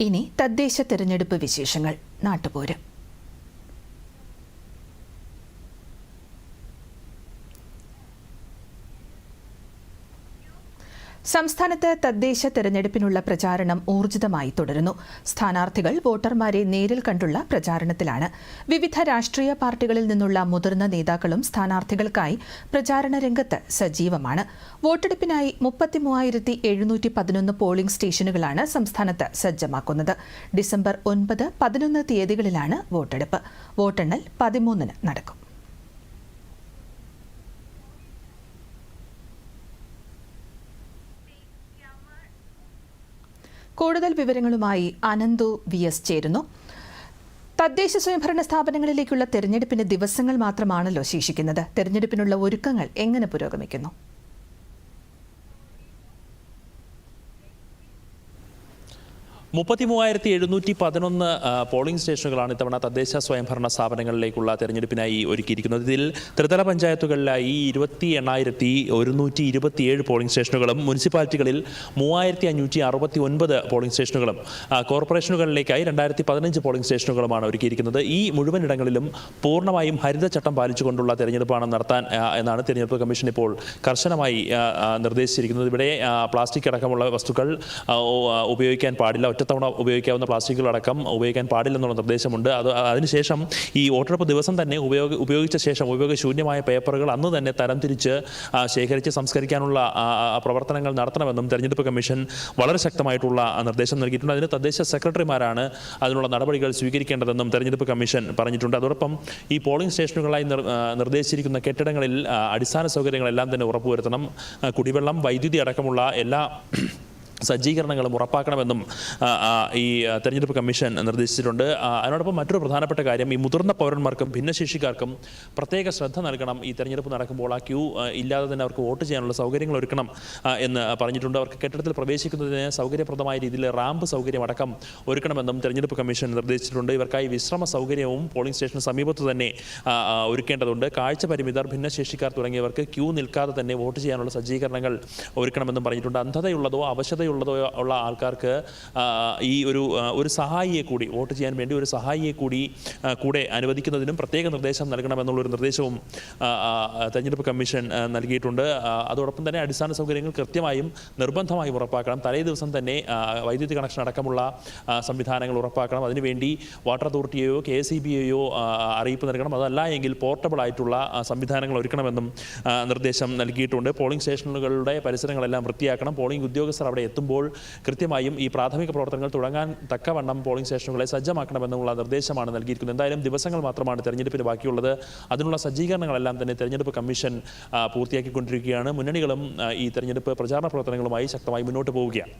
ഇനി തദ്ദേശ തെരഞ്ഞെടുപ്പ് വിശേഷങ്ങൾ. നാട്ടുപോര്. സംസ്ഥാനത്ത് തദ്ദേശ തെരഞ്ഞെടുപ്പിനുള്ള പ്രചാരണം ഊർജിതമായി തുടരുന്നു. സ്ഥാനാർത്ഥികൾ വോട്ടർമാരെ നേരിൽ കണ്ടുള്ള പ്രചാരണത്തിലാണ്. വിവിധ രാഷ്ട്രീയ പാർട്ടികളിൽ നിന്നുള്ള മുതിർന്ന നേതാക്കളും സ്ഥാനാർത്ഥികൾക്കായി പ്രചാരണ രംഗത്ത് സജീവമാണ്. വോട്ടെടുപ്പിനായി മുപ്പത്തിമൂവായിരത്തി എഴുന്നൂറ്റി പതിനൊന്ന് പോളിംഗ് സ്റ്റേഷനുകളാണ് സംസ്ഥാനത്ത് സജ്ജമാക്കുന്നത്. ഡിസംബർ ഒൻപത് പതിനൊന്ന് തീയതികളിലാണ് വോട്ടെടുപ്പ്. വോട്ടെണ്ണൽ പതിമൂന്നിന് നടക്കും. കൂടുതൽ വിവരങ്ങളുമായി അനന്തു വി എസ് ചേരുന്നു. തദ്ദേശ സ്വയംഭരണ സ്ഥാപനങ്ങളിലേക്കുള്ള തെരഞ്ഞെടുപ്പിന് ദിവസങ്ങൾ മാത്രമാണല്ലോ ശേഷിക്കുന്നത്. തെരഞ്ഞെടുപ്പിനുള്ള ഒരുക്കങ്ങൾ എങ്ങനെ പുരോഗമിക്കുന്നു? മുപ്പത്തി മൂവായിരത്തി എഴുന്നൂറ്റി പതിനൊന്ന് പോളിംഗ് സ്റ്റേഷനുകളാണ് ഇത്തവണ തദ്ദേശ സ്വയംഭരണ സ്ഥാപനങ്ങളിലേക്കുള്ള തെരഞ്ഞെടുപ്പിനായി ഒരുക്കിയിരിക്കുന്നത്. ഇതിൽ ത്രിതല പഞ്ചായത്തുകളിലായി ഇരുപത്തി എണ്ണായിരത്തി ഒരുന്നൂറ്റി ഇരുപത്തിയേഴ് പോളിംഗ് സ്റ്റേഷനുകളും മുനിസിപ്പാലിറ്റികളിൽ മൂവായിരത്തി അഞ്ഞൂറ്റി അറുപത്തി ഒൻപത് പോളിംഗ് സ്റ്റേഷനുകളും കോർപ്പറേഷനുകളിലേക്കായി രണ്ടായിരത്തി പതിനഞ്ച് പോളിംഗ് സ്റ്റേഷനുകളുമാണ് ഒരുക്കിയിരിക്കുന്നത്. ഈ മുഴുവൻ ഇടങ്ങളിലും പൂർണമായും ഹരിതചട്ടം പാലിച്ചുകൊണ്ടുള്ള തെരഞ്ഞെടുപ്പാണ് നടത്താൻ എന്നാണ് തെരഞ്ഞെടുപ്പ് കമ്മീഷൻ ഇപ്പോൾ കർശനമായി നിർദ്ദേശിച്ചിരിക്കുന്നത്. ഇവിടെ പ്ലാസ്റ്റിക് അടക്കമുള്ള വസ്തുക്കൾ ഉപയോഗിക്കാൻ പാടില്ല ഒറ്റത്തവണ ഉപയോഗിക്കാവുന്ന പ്ലാസ്റ്റിക്കുകളടക്കം ഉപയോഗിക്കാൻ പാടില്ലെന്നുള്ള നിർദ്ദേശമുണ്ട്. അത് അതിനുശേഷം ഈ വോട്ടെടുപ്പ് ദിവസം തന്നെ ഉപയോഗ ഉപയോഗിച്ച ശേഷം ഉപയോഗശൂന്യമായ പേപ്പറുകൾ അന്ന് തന്നെ തരംതിരിച്ച് ശേഖരിച്ച് സംസ്കരിക്കാനുള്ള പ്രവർത്തനങ്ങൾ നടത്തണമെന്നും തെരഞ്ഞെടുപ്പ് കമ്മീഷൻ വളരെ ശക്തമായിട്ടുള്ള നിർദ്ദേശം നൽകിയിട്ടുണ്ട്. അതിന് തദ്ദേശ സെക്രട്ടറിമാരാണ് അതിനുള്ള നടപടികൾ സ്വീകരിക്കേണ്ടതെന്നും തെരഞ്ഞെടുപ്പ് കമ്മീഷൻ പറഞ്ഞിട്ടുണ്ട്. അതോടൊപ്പം ഈ പോളിംഗ് സ്റ്റേഷനുകളായി നിർദ്ദേശിച്ചിരിക്കുന്ന കെട്ടിടങ്ങളിൽ അടിസ്ഥാന സൗകര്യങ്ങളെല്ലാം തന്നെ ഉറപ്പുവരുത്തണം. കുടിവെള്ളം വൈദ്യുതി അടക്കമുള്ള എല്ലാ സജ്ജീകരണങ്ങളും ഉറപ്പാക്കണമെന്നും ഈ തെരഞ്ഞെടുപ്പ് കമ്മീഷൻ നിർദ്ദേശിച്ചിട്ടുണ്ട്. അതിനോടൊപ്പം മറ്റൊരു പ്രധാനപ്പെട്ട കാര്യം ഈ മുതിർന്ന പൗരന്മാർക്കും ഭിന്നശേഷിക്കാർക്കും പ്രത്യേക ശ്രദ്ധ നൽകണം ഈ തെരഞ്ഞെടുപ്പ് നടക്കുമ്പോൾ. ആ ക്യൂ ഇല്ലാതെ തന്നെ അവർക്ക് വോട്ട് ചെയ്യാനുള്ള സൗകര്യങ്ങൾ ഒരുക്കണം എന്ന് പറഞ്ഞിട്ടുണ്ട്. അവർക്ക് കെട്ടിടത്തിൽ പ്രവേശിക്കുന്നതിന് സൗകര്യപ്രദമായ രീതിയിൽ റാമ്പ് സൗകര്യം അടക്കം ഒരുക്കണമെന്നും തെരഞ്ഞെടുപ്പ് കമ്മീഷൻ നിർദ്ദേശിച്ചിട്ടുണ്ട്. ഇവർക്കായി വിശ്രമ സൗകര്യവും പോളിംഗ് സ്റ്റേഷന് സമീപത്ത് തന്നെ ഒരുക്കേണ്ടതുണ്ട്. കാഴ്ച പരിമിതർ ഭിന്നശേഷിക്കാർ തുടങ്ങിയവർക്ക് ക്യൂ നിൽക്കാതെ തന്നെ വോട്ട് ചെയ്യാനുള്ള സജ്ജീകരണങ്ങൾ ഒരുക്കണമെന്നും പറഞ്ഞിട്ടുണ്ട്. അന്ധതയുള്ളതോ അവശതയുള്ളതോ ഉള്ള ആൾക്കാർക്ക് ഈ ഒരു ഒരു സഹായിയെ കൂടി വോട്ട് ചെയ്യാൻ വേണ്ടി ഒരു സഹായിയെ കൂടി കൂടെ അനുവദിക്കുന്നതിനും പ്രത്യേക നിർദ്ദേശം നൽകണമെന്നുള്ളൊരു നിർദ്ദേശവും തെരഞ്ഞെടുപ്പ് കമ്മീഷൻ നൽകിയിട്ടുണ്ട്. അതോടൊപ്പം തന്നെ അടിസ്ഥാന സൗകര്യങ്ങൾ കൃത്യമായും നിർബന്ധമായും ഉറപ്പാക്കണം. തലേ ദിവസം തന്നെ വൈദ്യുതി കണക്ഷൻ അടക്കമുള്ള സംവിധാനങ്ങൾ ഉറപ്പാക്കണം. അതിനുവേണ്ടി വാട്ടർ അതോറിറ്റിയെയോ കെ എസ് അറിയിപ്പ് നൽകണം. അതല്ല എങ്കിൽ പോർട്ടബിൾ ആയിട്ടുള്ള സംവിധാനങ്ങൾ ഒരുക്കണമെന്നും നിർദ്ദേശം നൽകിയിട്ടുണ്ട്. പോളിംഗ് സ്റ്റേഷനുകളുടെ പരിസരങ്ങളെല്ലാം വൃത്തിയാക്കണം. പോളിംഗ് ഉദ്യോഗസ്ഥർ അവിടെ എത്തുമ്പോൾ കൃത്യമായും ഈ പ്രാഥമിക പ്രവർത്തനങ്ങൾ തുടങ്ങാൻ തക്കവണ്ണം പോളിംഗ് സ്റ്റേഷനുകളെ സജ്ജമാക്കണമെന്നുള്ള നിർദ്ദേശമാണ് നൽകിയിരിക്കുന്നത്. എന്തായാലും ദിവസങ്ങൾ മാത്രമാണ് തെരഞ്ഞെടുപ്പിന് ബാക്കിയുള്ളത്. അതിനുള്ള സജ്ജീകരണങ്ങളെല്ലാം തന്നെ തെരഞ്ഞെടുപ്പ് കമ്മീഷൻ പൂർത്തിയാക്കിക്കൊണ്ടിരിക്കുകയാണ്. മുന്നണികളും ഈ തെരഞ്ഞെടുപ്പ് പ്രചാരണ പ്രവർത്തനങ്ങളുമായി ശക്തമായി മുന്നോട്ട് പോവുകയാണ്.